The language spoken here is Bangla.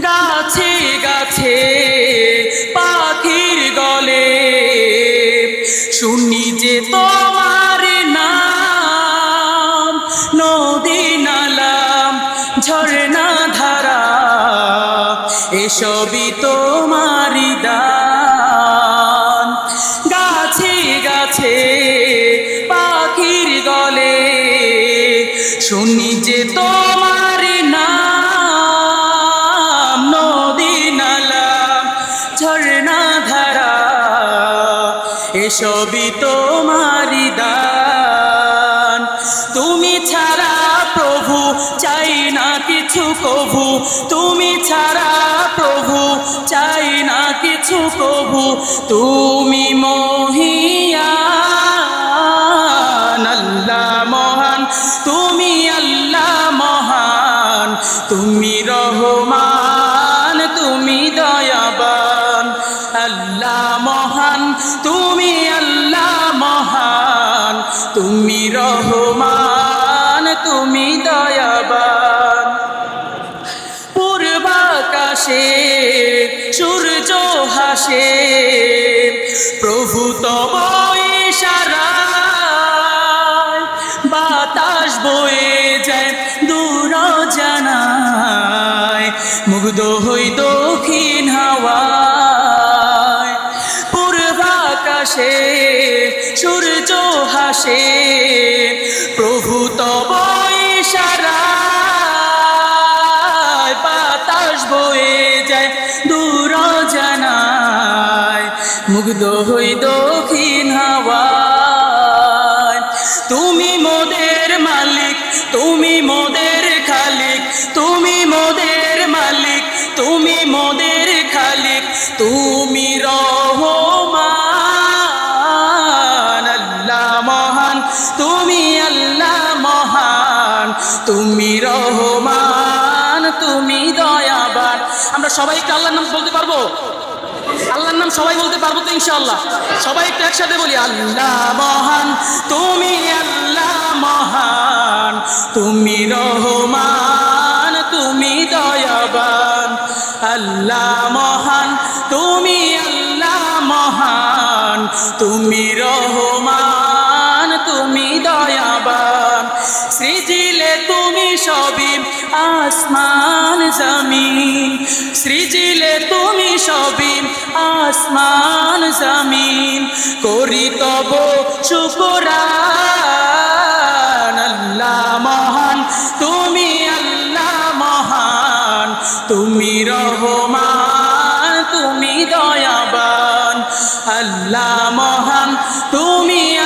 গাছে গাছে, পাখির গলে। শুনি যে তোমার নাম, নদী নালাম ঝরনা ধারা। এসবই তোমারি দান। গাছে গাছে, পাখির গলে। শুনি যে তোমার নাম ঝরনা ধারা এসবই তোমারি দান। তুমি ছাড়া প্রভু চাই না কিছু কভু, তুমি ছাড়া প্রভু চাই না কিছু কভু, তুমি মহিয়ান তুমি রহমান, তুমি দয়াবান। পূর্বাকাশে সূর্য হাসে প্রভু তব ইশারায়। বাতাস বয়ে যায় দূর জানায়, মুগ্ধ হই দক্ষিণ হাওয়ায়। পূর্বাকাশে হাসে প্রভু তব বাতাস বয়ে যায় দূর জানায়, মুগ্ধ হই দক্ষিণ হাওয়ায়। তুমি মোদের মালিক, তুমি মোদের খালিক, তুমি মোদের মালিক, তুমি মোদের খালিক, তুমি রহমান সবাই একটু আল্লাহর নাম বলতে পারব? আল্লাহর নাম সবাই বলতে পারব তো ইনশাআল্লাহ। সবাই একটু একসাথে বলি, আল্লাহ মহান, তুমি আল্লাহ মহান, তুমি রহমান, তুমি দয়াবান। আল্লাহ মহান, তুমি আল্লাহ মহান, তুমি রহমান সবই আসমান জমিন। সৃজিলে তুমি সবই আসমান জমিন। করি তব শুকরান। আল্লাহ মহান, তুমি আল্লাহ মহান। তুমি রহমান, তুমি দয়াবান। আল্লাহ মহান, তুমি